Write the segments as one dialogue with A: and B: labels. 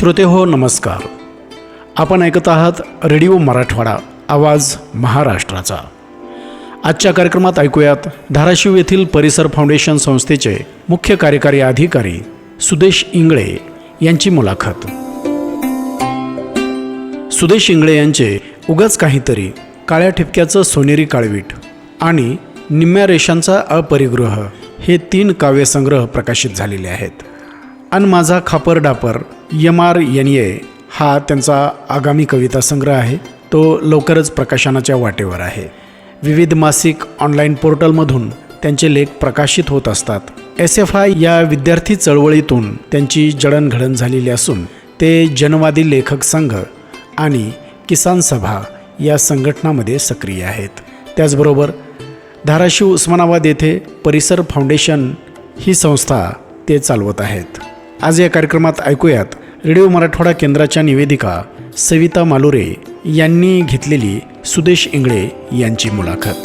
A: श्रोते हो नमस्कार. आपण ऐकत आहात रेडिओ मराठवाडा आवाज महाराष्ट्राचा. आजच्या कार्यक्रमात ऐकूयात धाराशिव येथील परिसर फाउंडेशन संस्थेचे मुख्य कार्यकारी अधिकारी सुदेश इंगळे यांची मुलाखत. सुदेश इंगळे यांचे उगाच काहीतरी काळ्या ठिपक्याचं सोनेरी काळवीट आणि निम्म्या रेषांचा अपरिग्रह हे तीन काव्यसंग्रह प्रकाशित झालेले आहेत. अन माझा खापर डापर यमार यनिये हा त्यांचा आगामी कविता संग्रह आहे. तो लवकरच प्रकाशनाच्या वाटेवर आहे. विविध मासिक ऑनलाईन पोर्टलमधून त्यांचे लेख प्रकाशित होत असतात. एस एफ आय या विद्यार्थी चळवळीतून त्यांची जडणघडण झालेली असून ते जनवादी लेखक संघ आणि किसान सभा या संघटनामध्ये सक्रिय आहेत. त्याचबरोबर धाराशिव उस्मानाबाद येथे परिसर फाउंडेशन ही संस्था ते चालवत आहेत. आज या कार्यक्रमात ऐकूयात रेडिओ मराठवाडा केंद्राच्या निवेदिका सविता मालुरे यांनी घेतलेली सुदेश इंगळे यांची मुलाखत.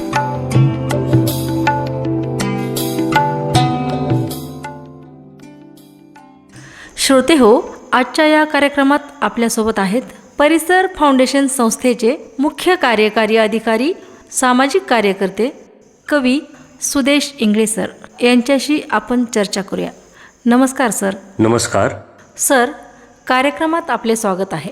B: श्रोते हो आजच्या या कार्यक्रमात आपल्यासोबत आहेत परिसर फाउंडेशन संस्थेचे मुख्य कार्यकारी अधिकारी सामाजिक कार्यकर्ते कवी सुदेश इंगळे सर. यांच्याशी आपण चर्चा करूया. नमस्कार सर.
C: नमस्कार.
B: सर कार्यक्रमात आपले स्वागत आहे.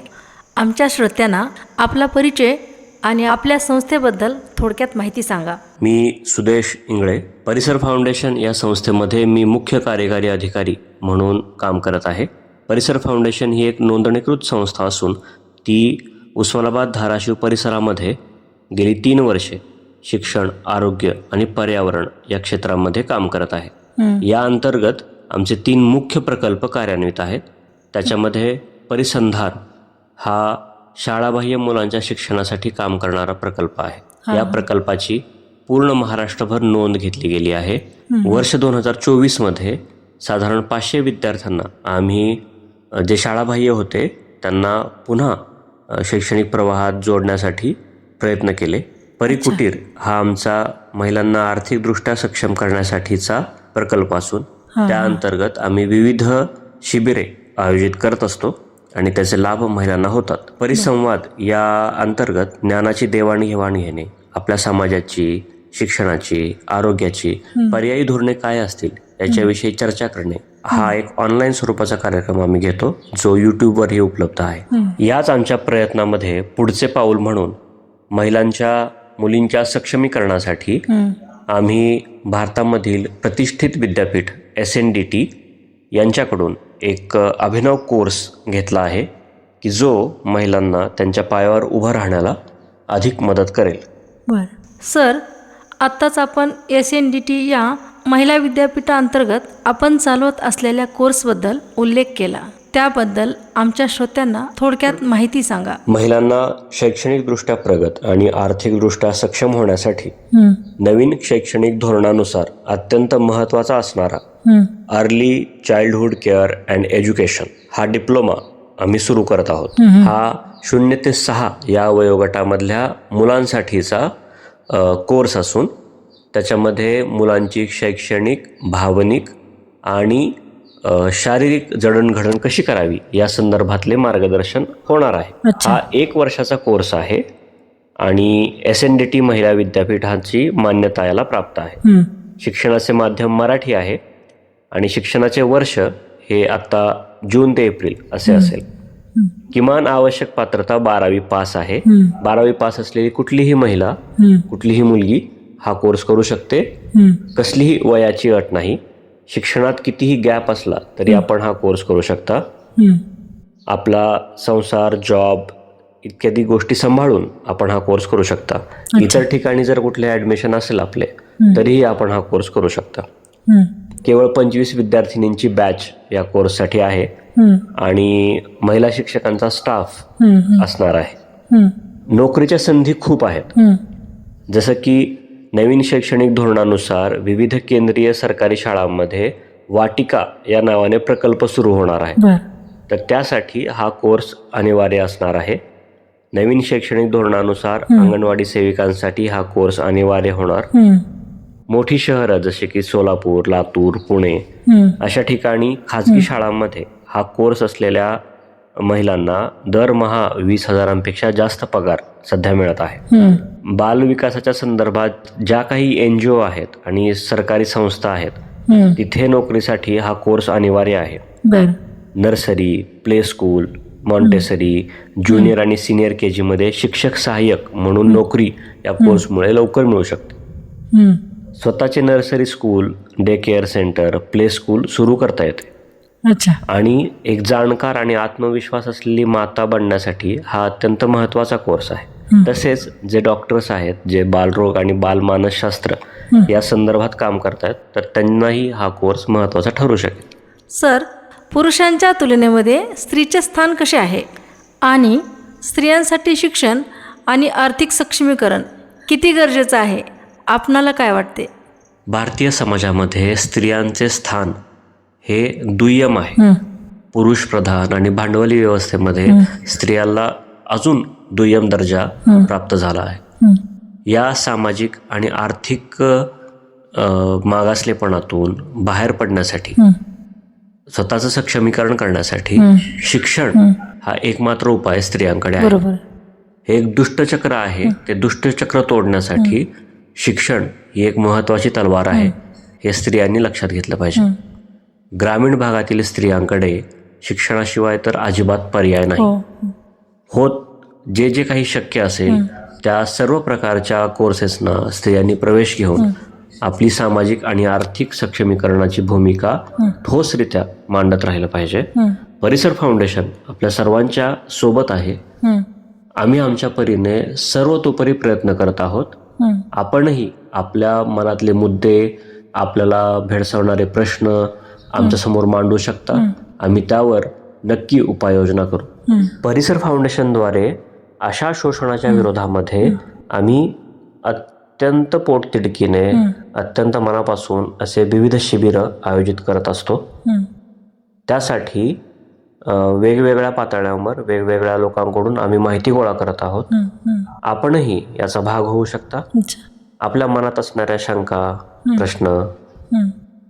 B: आमच्या श्रोत्यांना आपला परिचय आणि आपल्या संस्थेबद्दल थोडक्यात माहिती सांगा.
C: मी सुदेश इंगळे. परिसर फाउंडेशन या संस्थेमध्ये मी मुख्य कार्यकारी अधिकारी म्हणून काम करत आहे. परिसर फाउंडेशन ही एक नोंदणीकृत संस्था असून ती उस्मानाबाद धाराशिव परिसरामध्ये गेली तीन वर्षे शिक्षण आरोग्य आणि पर्यावरण या क्षेत्रामध्ये काम करत आहे. या अंतर्गत आमचे तीन मुख्य प्रकल्प कार्यान्वित आहेत. त्याच्यामध्ये परिसंधान हा शाळाबाह्य मुलांच्या शिक्षणासाठी काम करणारा प्रकल्प आहे. या प्रकल्पाची पूर्ण महाराष्ट्रभर नोंद घेतली गेली आहे. वर्ष दोन हजार चोवीसमध्ये साधारण पाचशे विद्यार्थ्यांना आम्ही जे शाळाबाह्य होते त्यांना पुन्हा शैक्षणिक प्रवाहात जोडण्यासाठी प्रयत्न केले. परिकुटीर हा आमचा महिलांना आर्थिकदृष्ट्या सक्षम करण्यासाठीचा प्रकल्प असून त्या अंतर्गत आम्ही विविध शिबिरे आयोजित करत असतो आणि त्याचे लाभ महिलांना होतात. परिसंवाद या अंतर्गत ज्ञानाची देवाणघेवाण घेणे आपल्या समाजाची शिक्षणाची आरोग्याची पर्यायी धोरणे काय असतील याच्याविषयी चर्चा करणे हा एक ऑनलाईन स्वरूपाचा कार्यक्रम आम्ही घेतो जो युट्यूबवरही उपलब्ध आहे. याच आमच्या प्रयत्नामध्ये पुढचे पाऊल म्हणून महिलांच्या मुलींच्या सक्षमीकरणासाठी आम्ही भारतामधील प्रतिष्ठित विद्यापीठ एस एन डी टी यांच्याकडून एक अभिनव कोर्स घेतला आहे की जो महिलांना त्यांच्या पायावर उभं राहण्याला अधिक मदत करेल.
B: बर. सर आत्ताच आपण एस एन डी टी या महिला विद्यापीठाअंतर्गत आपण चालवत असलेल्या कोर्सबद्दल उल्लेख केला. त्याबद्दल आमच्या श्रोत्यांना थोडक्यात माहिती सांगा.
C: महिलांना शैक्षणिकदृष्ट्या प्रगत आणि आर्थिकदृष्ट्या सक्षम होण्यासाठी नवीन शैक्षणिक धोरणानुसार अत्यंत महत्त्वाचा असणारा early childhood care and education हा डिप्लोमा आम्ही सुरू करत आहोत. हा शून्य ते सहा या वयोगटामधल्या मुलांसाठीचा कोर्स असून त्याच्यामध्ये मुलांची शैक्षणिक भावनिक आणि शारीरिक जडणघडण कशी करावी या संदर्भातले मार्गदर्शन होणार आहे. हा एक वर्षाचा कोर्स आहे आणि एस एन डी टी महिला विद्यापीठाची मान्यता याला प्राप्त आहे. शिक्षणाचे माध्यम मराठी आहे. आणि शिक्षणाचे वर्ष हे आता जून ते एप्रिल असे असेल. किमान आवश्यक पात्रता बारावी पास आहे. बारावी पास असलेली कुठलीही महिला कुठलीही मुलगी हा कोर्स करू शकते. कसलीही वयाची अट नाही. शिक्षणात कितीही गॅप असला तरी आपण हा कोर्स करू शकता. आपला संसार जॉब इत्यादी गोष्टी सांभाळून आपण हा कोर्स करू शकता. इतर ठिकाणी जर कुठले ऍडमिशन असेल आपले तरीही आपण हा कोर्स करू शकता. केवळ पंचवीस विद्यार्थिनींची बॅच या कोर्ससाठी आहे. आणि महिला शिक्षकांचा स्टाफ असणार आहे. नोकरीच्या संधी खूप आहेत. जसं की नवीन शैक्षणिक धोरणानुसार विविध केंद्रीय सरकारी शाळांमध्ये वाटिका या नावाने प्रकल्प सुरू होणार आहे. तर त्यासाठी हा कोर्स अनिवार्य असणार आहे. नवीन शैक्षणिक धोरणानुसार अंगणवाडी सेविकांसाठी हा कोर्स अनिवार्य होणार. मोठी शहरं जसे की सोलापूर लातूर पुणे अशा ठिकाणी खाजगी शाळांमध्ये हा कोर्स असलेल्या महिलांना दरमहा वीस हजारांपेक्षा जास्त पगार सध्या मिळत आहे. बाल विकासाच्या संदर्भात ज्या काही एन जी ओ आहेत आणि सरकारी संस्था आहेत तिथे नोकरीसाठी हा कोर्स अनिवार्य आहे. Nursery play school Montessori junior आणि सिनियर के जीमध्ये शिक्षक सहाय्यक म्हणून नोकरी या कोर्समुळे लवकर मिळू शकते. स्वतःचे nursery school day care centre play school सुरू करता येते.
B: अच्छा.
C: आणि एक जाणकार आणि आत्मविश्वास असलेली माता बनण्यासाठी हा अत्यंत महत्त्वाचा कोर्स आहे. तसेच जे डॉक्टर्स आहेत जे बालरोग आणि बालमानसशास्त्र या संदर्भात काम करतायत तर त्यांनाही हा कोर्स महत्त्वाचा ठरू शकेल.
B: सर पुरुषांच्या तुलनेमध्ये स्त्रीचे स्थान कसे आहे? आणि स्त्रियांसाठी शिक्षण आणि आर्थिक सक्षमीकरण किती गरजेचं आहे? आपणाला काय वाटते?
C: भारतीय समाजामध्ये स्त्रियांचे स्थान हे दुय्यम आहे. पुरुष प्रधान आणि भांडवली व्यवस्थेमध्ये स्त्रियाला अजून दुय्यम दर्जा प्राप्त झाला आहे. या सामाजिक आणि आर्थिक मागासलेपणातून बाहेर पडण्यासाठी स्वतःचं सक्षमीकरण करण्यासाठी शिक्षण हा. एकमात्र उपाय स्त्रियांकडे आहे. हे एक दुष्टचक्र आहे. ते दुष्टचक्र तोडण्यासाठी शिक्षण ही एक महत्वाची तलवार आहे हे स्त्रियांनी लक्षात घेतलं पाहिजे. ग्रामीण भागातील स्त्रियांकडे शिक्षणाशिवाय तर अजिबात पर्याय नाही.
B: हो.
C: होत जे जे काही शक्य असेल त्या सर्व प्रकारच्या कोर्सेसना स्त्रियांनी प्रवेश घेऊन आपली सामाजिक आणि आर्थिक सक्षमीकरणाची भूमिका ठोसरित्या मांडत राहिलं पाहिजे. परिसर फाउंडेशन आपल्या सर्वांच्या सोबत आहे. आम्ही आमच्या परीने सर्वतोपरी प्रयत्न करत आहोत. आपणही आपल्या मनातले मुद्दे आपल्याला भेडसावणारे प्रश्न आमच्यासमोर मांडू शकता. आम्ही त्यावर नक्की उपाययोजना करू. परिसर फाउंडेशनद्वारे अशा शोषणाच्या विरोधामध्ये आम्ही अत्यंत पोटतिडकीने अत्यंत मनापासून असे विविध शिबिरं आयोजित करत असतो. त्यासाठी वेगवेगळ्या पातळ्यांवर वेगवेगळ्या लोकांकडून आम्ही माहिती गोळा करत आहोत. आपणही याचा भाग होऊ शकता. आपल्या मनात असणाऱ्या शंका प्रश्न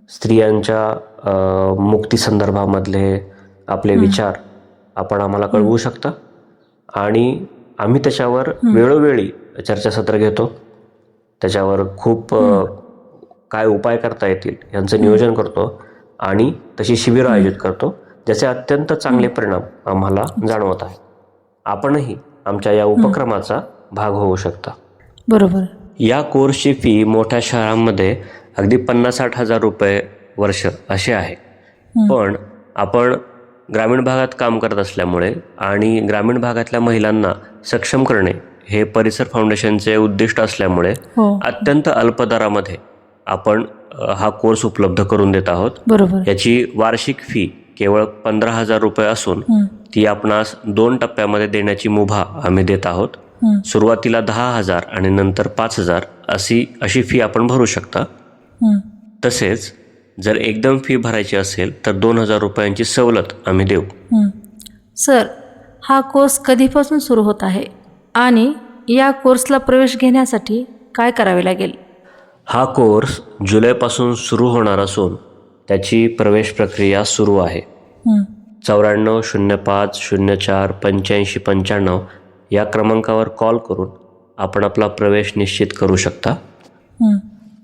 C: स्त्रियांच्या अ, मुक्तीसंदर्भामधले आपले विचार आपण आम्हाला कळवू शकता. आणि आम्ही त्याच्यावर वेळोवेळी चर्चासत्र घेतो. त्याच्यावर खूप काय उपाय करता येतील यांचं नियोजन करतो. आणि तशी शिबिरं आयोजित करतो. ज्याचे अत्यंत चांगले परिणाम आम्हाला जाणवत आहे आपणही आमच्या या उपक्रमाचा भाग होऊ शकता.
B: बरोबर.
C: या कोर्सची फी मोठ्या शहरांमध्ये अगदी पन्नास साठ हजार रुपये वर्ष असे आहे. पण आपण ग्रामीण भागात काम करत असल्यामुळे आणि ग्रामीण भागातल्या महिलांना सक्षम करणे हे परिसर फाउंडेशनचे उद्दिष्ट असल्यामुळे
B: हो.
C: अत्यंत अल्प दरामध्ये आपण हा कोर्स उपलब्ध करून देत आहोत.
B: बरोबर.
C: याची वार्षिक फी केवळ पंधरा हजार रुपये असून ती आपणास दोन टप्प्यामध्ये देण्याची मुभा आम्ही देत आहोत. सुरुवातीला दहा हजार आणि नंतर पाच हजार अशी अशी फी आपण भरू शकता. तसेच जर एकदम फी भरायची असेल तर दोन हजार रुपयांची सवलत आम्ही देऊ.
B: सर हा कोर्स कधीपासून सुरू होत आहे आणि या कोर्सला प्रवेश घेण्यासाठी काय करावे लागेल?
C: हा कोर्स जुलैपासून सुरू होणार असून त्याची प्रवेश प्रक्रिया सुरू आहे. चौऱ्याण्णव शून्य पाच शून्य चार पंच्याऐंशी पंच्याण्णव या क्रमांकावर कॉल करून आपण आपला प्रवेश निश्चित करू शकता.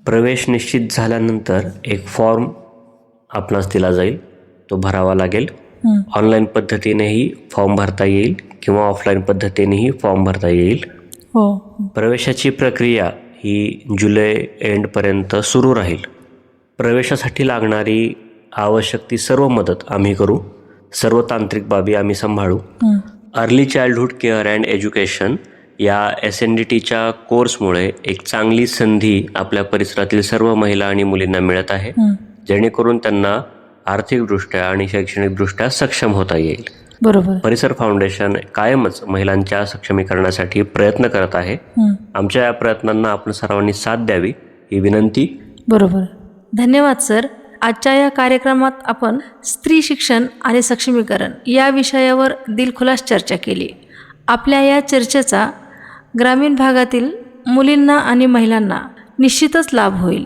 C: प्रवेश निश्चित झाल्यानंतर एक फॉर्म आपणास दिला जाईल. तो भरावा लागेल. ऑनलाईन पद्धतीनेही फॉर्म भरता येईल किंवा ऑफलाईन पद्धतीनेही फॉर्म भरता येईल.
B: हो.
C: प्रवेशाची प्रक्रिया ही जुलै एंडपर्यंत सुरू राहील. प्रवेशासाठी लागणारी आवश्यक ती सर्व मदत आम्ही करू. सर्व तांत्रिक बाबी आम्ही सांभाळू. Early childhood care and education या एस एन डी टीच्या कोर्समुळे एक चांगली संधी आपल्या परिसरातील सर्व महिला आणि मुलींना मिळत आहे. जेणेकरून त्यांना आर्थिकदृष्ट्या आणि शैक्षणिकदृष्ट्या सक्षम होता येईल.
B: बरोबर.
C: परिसर फाउंडेशन कायमच महिलांच्या सक्षमीकरणासाठी प्रयत्न करत आहे. आमच्या या प्रयत्नांना आपण सर्वांनी साथ द्यावी ही विनंती.
B: बरोबर. धन्यवाद सर. आजच्या या कार्यक्रमात आपण स्त्री शिक्षण आणि सक्षमीकरण या विषयावर दिलखुलास चर्चा केली. आपल्या या चर्चेचा ग्रामीण भागातील मुलींना आणि महिलांना निश्चितच लाभ होईल.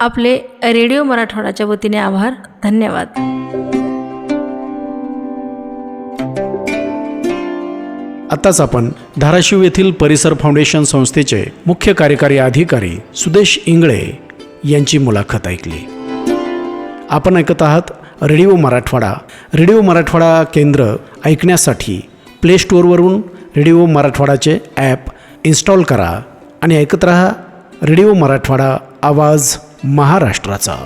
B: आपले रेडिओ मराठवाड्याच्या वतीने आभार. धन्यवाद.
A: आताच आपण धाराशिव येथील परिसर फाउंडेशन संस्थेचे मुख्य कार्यकारी अधिकारी सुदेश इंगळे यांची मुलाखत ऐकली. आपण ऐकत आहात रेडिओ मराठवाडा. रेडिओ मराठवाडा केंद्र ऐकण्यासाठी प्ले स्टोअरवरून रेडिओ मराठवाडाचे ॲप इन्स्टॉल करा आणि ऐकत रहा रेडिओ मराठवाडा आवाज महाराष्ट्राचा.